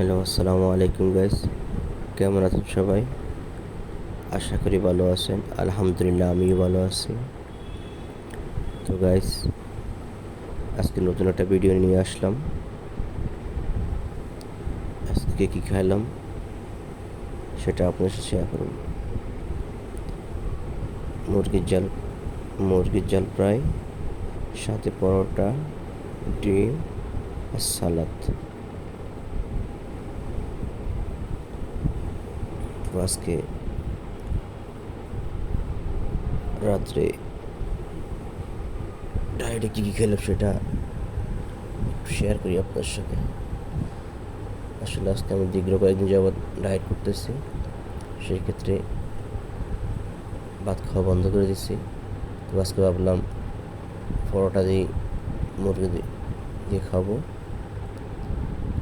Hello, আসসালামু আলাইকুম guys কেমন আছেন সবাই? আশা করি ভালো আছেন। আলহামদুলিল্লাহ, আমিও ভালো আছি। তো গাইস আজকে নতুন একটা ভিডিও নিয়ে আসলাম। আজকে কী খাইলাম? সেটা আপনার সাথে শেয়ার করুন মুরগির জাল মুরগির জাল প্রায় সাথে পরোটা, ডিম আর সালাদ। আজকে রাত্রে ডায়েটে কী কী খেলাম সেটা শেয়ার করি আপনার সাথে। আসলে আজকে আমি দীর্ঘ কয়েকদিন যাবৎ ডায়েট করতেছি, সেই ক্ষেত্রে ভাত খাওয়া বন্ধ করে দিচ্ছি তো আজকে ভাবলাম পরোটা দিয়ে মুরগি দিয়ে খাব,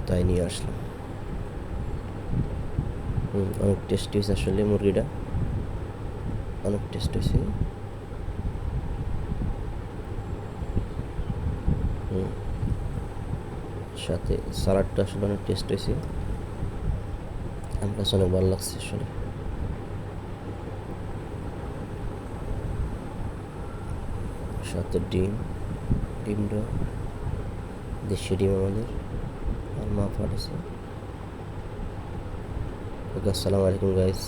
তাই নিয়ে আসলাম। অনেক টেস্টি হয়েছে আসলে মুরগিটা। অনেক টেস্ট হয়েছে। সাথে সালাডটা আসলে অনেক টেস্ট হয়েছে। আমার কাছে অনেক ভালো লাগছে আসলে। সাথে ডিম, ডিমটা, দেশি ডিম আমাদের। আর মা পাঠাচ্ছে ওকে আসসালামু আলাইকুম গাইস